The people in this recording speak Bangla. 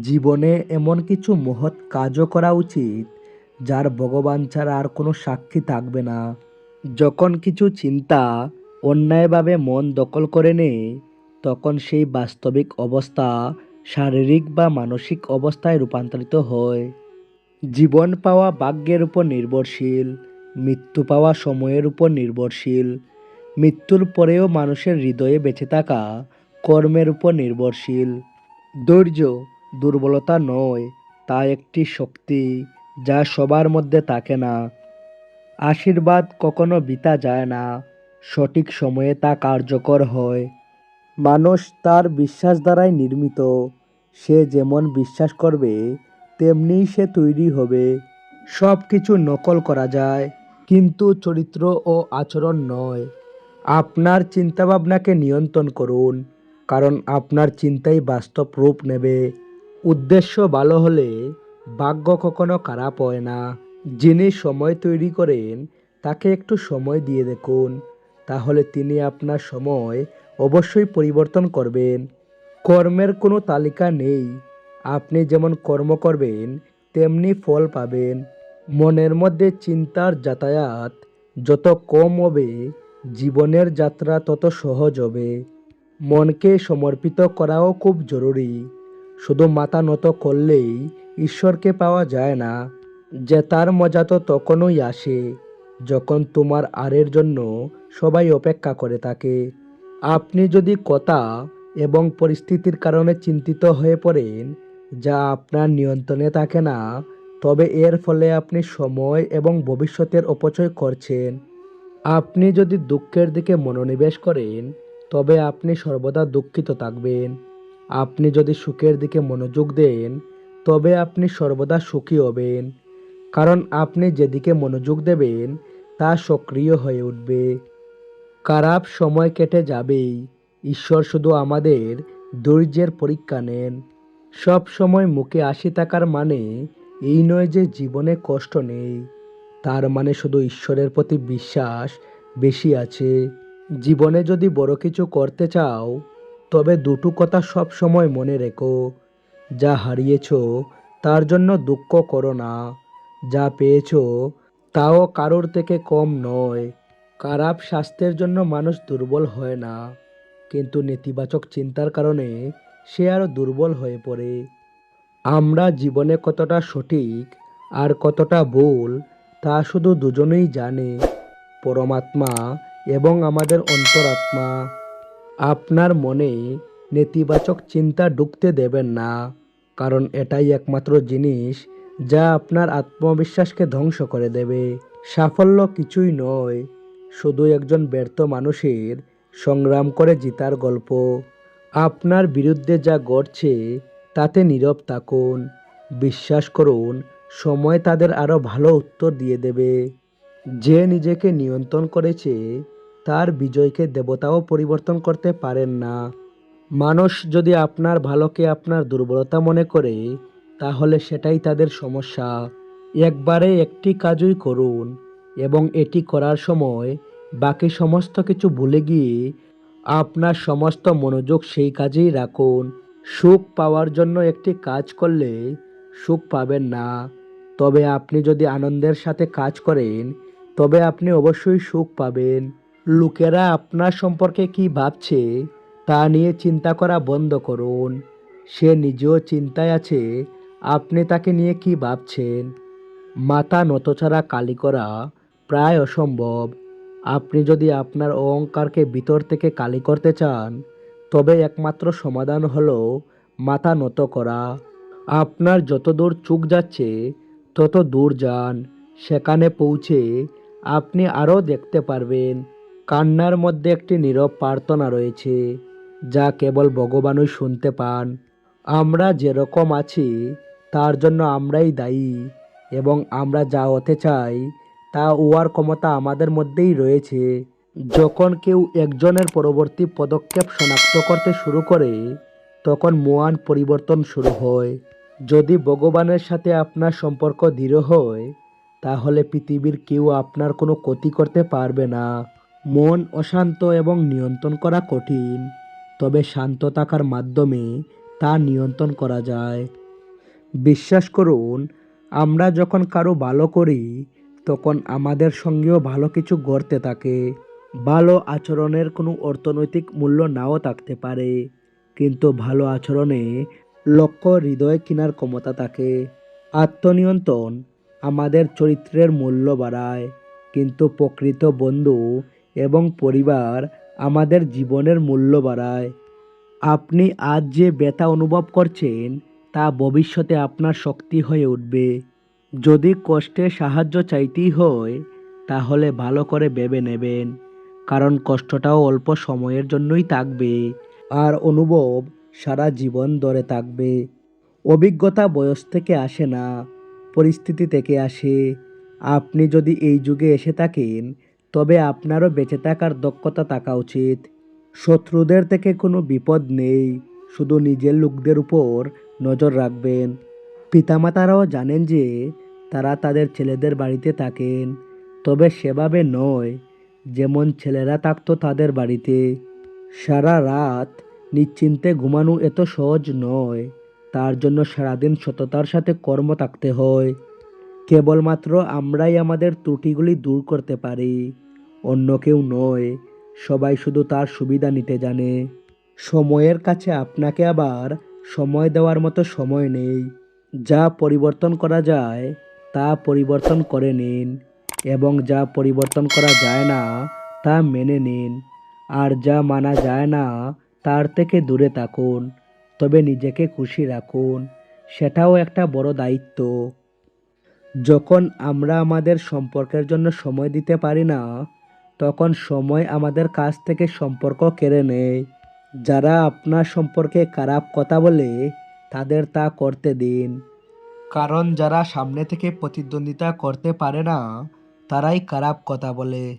জীবনে এমন কিছু মহৎ কাজও করা উচিত, যার ভগবান ছাড়া আর কোনো সাক্ষী থাকবে না। যখন কিছু চিন্তা অন্যায়ভাবে মন দখল করে নেয়, তখন সেই বাস্তবিক অবস্থা শারীরিক বা মানসিক অবস্থায় রূপান্তরিত হয়। জীবন পাওয়া ভাগ্যের উপর নির্ভরশীল, মৃত্যু পাওয়া সময়ের উপর নির্ভরশীল, মৃত্যুর পরেও মানুষের হৃদয়ে বেঁচে থাকা কর্মের উপর নির্ভরশীল। ধৈর্য দুর্বলতা নয়, তা একটি শক্তি যা সবার মধ্যে থাকে না। আশীর্বাদ কখনো বিতা যায় না, সঠিক সময়ে তা কার্যকর হয়। মানুষ তার বিশ্বাস দ্বারাই নির্মিত, সে যেমন বিশ্বাস করবে তেমনিই সে তৈরি হবে। সব কিছু নকল করা যায়, কিন্তু চরিত্র ও আচরণ নয়। আপনার চিন্তাভাবনাকে নিয়ন্ত্রণ করুন, কারণ আপনার চিন্তাই বাস্তব রূপ নেবে। উদ্দেশ্য ভালো হলে ভাগ্য কখনো খারাপ হয় না। যিনি সময় তৈরি করেন, তাকে একটু সময় দিয়ে দেখুন। তাহলে তিনি আপনার সময় অবশ্যই পরিবর্তন করবেন। কর্মের কোনো তালিকা নেই। আপনি যেমন কর্ম করবেন, তেমনি ফল পাবেন। মনের মধ্যে চিন্তার যাতায়াত যত কম হবে, জীবনের যাত্রা তত সহজ হবে। মনকে সমর্পিত করাও খুব জরুরি। শুধু মাথা নত করলেই ঈশ্বরকে পাওয়া যায় না জেতার মজা তো তখনই আসে, যখন তোমার আরের জন্য সবাই অপেক্ষা করে থাকে। আপনি যদি কথা এবং পরিস্থিতির কারণে চিন্তিত হয়ে পড়েন, যা আপনার নিয়ন্ত্রণে থাকে না, তবে এর ফলে আপনি সময় এবং ভবিষ্যতের অপচয় করছেন। আপনি যদি দুঃখের দিকে মনোনিবেশ করেন, তবে আপনি সর্বদা দুঃখিত থাকবেন। আপনি যদি সুখের দিকে মনোযোগ দেন, তবে আপনি সর্বদা সুখী হবেন। কারণ আপনি যেদিকে মনোযোগ দেবেন, তা সক্রিয় হয়ে উঠবে। খারাপ সময় কেটে যাবেই। ঈশ্বর শুধু আমাদের ধৈর্যের পরীক্ষা নেন। সব সময় মুখে আসি থাকার মানে এই নয় যে জীবনে কষ্ট নেই। তার মানে শুধু ঈশ্বরের প্রতি বিশ্বাস বেশি আছে। জীবনে যদি বড় কিছু করতে চাও তবে দুটো কথা সব সময় মনে রেখো। যা হারিয়েছো, তার জন্য দুঃখ করো না। যা পেয়েছ, তাও কারোর থেকে কম নয়। খারাপ স্বাস্থ্যের জন্য মানুষ দুর্বল হয় না। কিন্তু নেতিবাচক চিন্তার কারণে সে আরও দুর্বল হয়ে পড়ে। আমরা জীবনে কতটা সঠিক আর কতটা ভুল, তা শুধু দুজনেই জানে। পরমাত্মা এবং আমাদের অন্তরাত্মা। আপনার মনে নেতিবাচক চিন্তা ঢুকতে দেবেন না, কারণ এটাই একমাত্র জিনিস যা আপনার আত্মবিশ্বাসকে ধ্বংস করে দেবে। সাফল্য কিছুই নয়, শুধু একজন ব্যর্থ মানুষের সংগ্রাম করে জিতার গল্প। আপনার বিরুদ্ধে যা ঘটছে, তাতে নীরব থাকুন। বিশ্বাস করুন, সময় তাদের আরও ভালো উত্তর দিয়ে দেবে। যে নিজেকে নিয়ন্ত্রণ করেছে তার বিজয়কে দেবতাও পরিবর্তন করতে পারেন না। মানুষ যদি আপনার ভালোকে আপনার দুর্বলতা মনে করে, তাহলে সেটাই তাদের সমস্যা। একবারে একটি কাজই করুন এবং এটি করার সময় বাকি সমস্ত কিছু ভুলে গিয়ে আপনার সমস্ত মনোযোগ সেই কাজেই রাখুন। সুখ পাওয়ার জন্য একটি কাজ করলে সুখ পাবেন না। তবে আপনি যদি আনন্দের সাথে কাজ করেন, তবে আপনি অবশ্যই সুখ পাবেন। লোকেরা আপনার সম্পর্কে কি ভাবছে, তা নিয়ে চিন্তা করা বন্ধ করুন। সে নিজেও চিন্তায় আছে, আপনি তাকে নিয়ে কি ভাবছেন? মাথা নত ছাড়া কালি করা প্রায় অসম্ভব। আপনি যদি আপনার অহংকারকে ভিতর থেকে কালি করতে চান, তবে একমাত্র সমাধান হলো মাথা নত করা। আপনার যত দূর চুক যাচ্ছে তত দূর যান। সেখানে পৌঁছে আপনি আরও দেখতে পারবেন। কান্নার মধ্যে একটি নীরব প্রার্থনা রয়েছে, যা কেবল ভগবানই শুনতে পান। আমরা যেরকম আছি, তার জন্য আমরাই দায়ী, এবং আমরা যা হতে চাই, তা হওয়ার ক্ষমতা আমাদের মধ্যেই রয়েছে। যখন কেউ একজনের পরবর্তী পদক্ষেপ শনাক্ত করতে শুরু করে, তখন মহান পরিবর্তন শুরু হয়। যদি ভগবানের সাথে আপনার সম্পর্ক দৃঢ় হয়, তাহলে পৃথিবীর কেউ আপনার কোনো ক্ষতি করতে পারবে না। মন অশান্ত এবং নিয়ন্ত্রণ করা কঠিন, তবে শান্ত থাকার মাধ্যমে তা নিয়ন্ত্রণ করা যায়। বিশ্বাস করুন, আমরা যখন কারও ভালো করি, তখন আমাদের সঙ্গেও ভালো কিছু গড়তে থাকে। ভালো আচরণের কোনো অর্থনৈতিক মূল্য নাও থাকতে পারে, কিন্তু ভালো আচরণে লক্ষ্য হৃদয় কেনার ক্ষমতা থাকে। আত্মনিয়ন্ত্রণ আমাদের চরিত্রের মূল্য বাড়ায়, কিন্তু প্রকৃত বন্ধু এবং পরিবার আমাদের জীবনের মূল্য বাড়ায়। আপনি আজ যে ব্যথা অনুভব করছেন, তা ভবিষ্যতে আপনার শক্তি হয়ে উঠবে। যদি কষ্টে সাহায্য চাইতেই হয়, তাহলে ভালো করে ভেবে নেবেন, কারণ কষ্টটাও অল্প সময়ের জন্যই থাকবে, আর অনুভব সারা জীবন ধরে থাকবে। অভিজ্ঞতা বয়স থেকে আসে না, পরিস্থিতি থেকে আসে। আপনি যদি এই যুগে এসে থাকেন তবে আপনারও বেঁচে থাকার দক্ষতা থাকা উচিত। শত্রুদের থেকে কোনো বিপদ নেই, শুধু নিজের লোকদের উপর নজর রাখবেন। পিতামাতারাও জানেন যে তারা তাদের ছেলেদের বাড়িতে থাকেন, তবে সেভাবে নয়, যেমন ছেলেরা থাকতো তাদের বাড়িতে। সারা রাত নিশ্চিন্তে ঘুমানো এত সহজ নয়, তার জন্য সারাদিন সততার সাথে কর্ম থাকতে হয়। কেবলমাত্র আমরাই আমাদের ত্রুটিগুলি দূর করতে পারি। অন্য কেউ নয়, সবাই শুধু তার সুবিধা নিতে জানে। সময়ের কাছে আপনাকে আবার সময় দেওয়ার মতো সময় নেই। যা পরিবর্তন করা যায়, তা পরিবর্তন করে নিন এবং যা পরিবর্তন করা যায় না, তা মেনে নিন। আর যা মানা যায় না, তার থেকে দূরে থাকুন, তবে নিজেকে খুশি রাখুন, সেটাও একটা বড় দায়িত্ব। যখন আমরা আমাদের সম্পর্কের জন্য সময় দিতে পারি না তখন সময় আমাদের কাছ থেকে সম্পর্ক কেড়ে নেয়। যারা আপনার সম্পর্কে খারাপ কথা বলে, তাদের তা করতে দিন। কারণ যারা সামনে থেকে প্রতিদ্বন্দ্বিতা করতে পারে না, তারাই খারাপ কথা বলে।